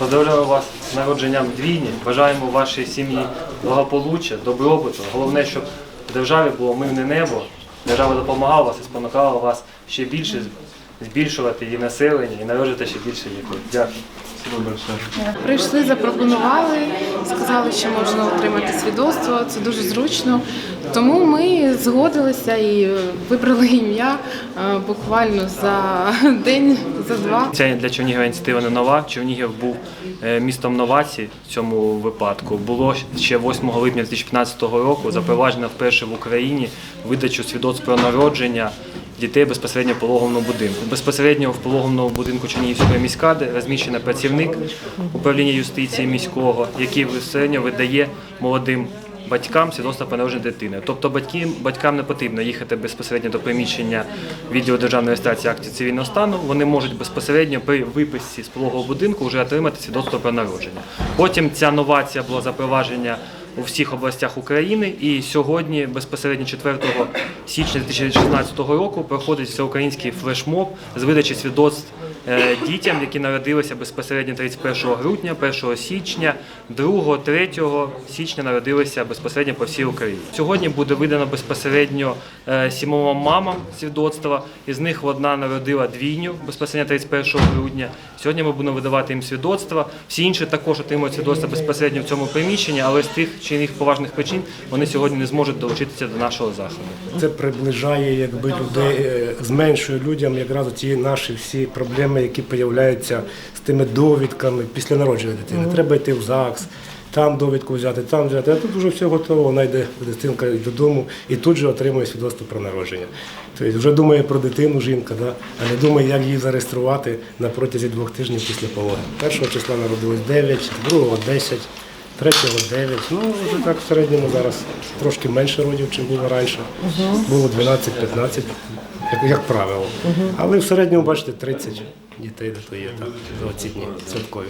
Поздравляю вас з народженням двійні. Бажаємо вашій сім'ї благополуччя, добробуту. Головне, щоб в державі було мирне небо. Держава допомагала вас і спонукала вас ще більше збільшувати її населення і народжувати ще більше дітей. Дякую. Прийшли, запропонували, сказали, що можна отримати свідоцтво. Це дуже зручно. Тому ми згодилися і вибрали ім'я е, буквально за день, за два. Ця для Чернігова ініціатива не нова. Чернігів був е, містом новацій в цьому випадку. Було ще 8 липня 2015 року запроваджено вперше в Україні видачу свідоцтв про народження дітей безпосередньо в пологовому будинку. Безпосередньо в пологовому будинку Чернігівської міськради розміщений працівник управління юстиції міського, який безпосередньо видає молодим батькам свідоцтво про народження дитини. Тобто батьки, батькам не потрібно їхати безпосередньо до приміщення відділу державної реєстрації актів цивільного стану. Вони можуть безпосередньо при виписці з пологового будинку вже отримати свідоцтво про народження. Потім ця новація була запровадження у всіх областях України. І сьогодні, безпосередньо 4 січня 2016 року, проходить всеукраїнський флешмоб з видачі свідоцтв дітям, які народилися безпосередньо 31 грудня, 1 січня, 2, 3 січня народилися безпосередньо по всій Україні. Сьогодні буде видано безпосередньо е, сімом мамам свідоцтва. Із них одна народила двійню безпосередньо 31 грудня. Сьогодні ми будемо видавати їм свідоцтва. Всі інші також отримують свідоцтва безпосередньо в цьому приміщенні, але з тих чи інших поважних причин вони сьогодні не зможуть долучитися до нашого заходу. Це приближає якби людей, е, зменшує людям якраз ті наші всі проблеми, які з'являються з тими довідками після народження дитини. Треба йти в ЗАГС, там довідку взяти, там взяти. А тут вже все готово, вона йде дитинка додому і тут же отримує свідоцтво про народження. Тобто вже думає про дитину жінка, да? а не думає, як її зареєструвати на протязі двох тижнів після пологи. Першого числа народилось 9, другого 10. Третього 9. Ну, вже так в середньому зараз трошки менше родів, чим було раніше. Було 12-15, як, як правило. Але в середньому, бачите, 30 дітей є там, оці дні святкові.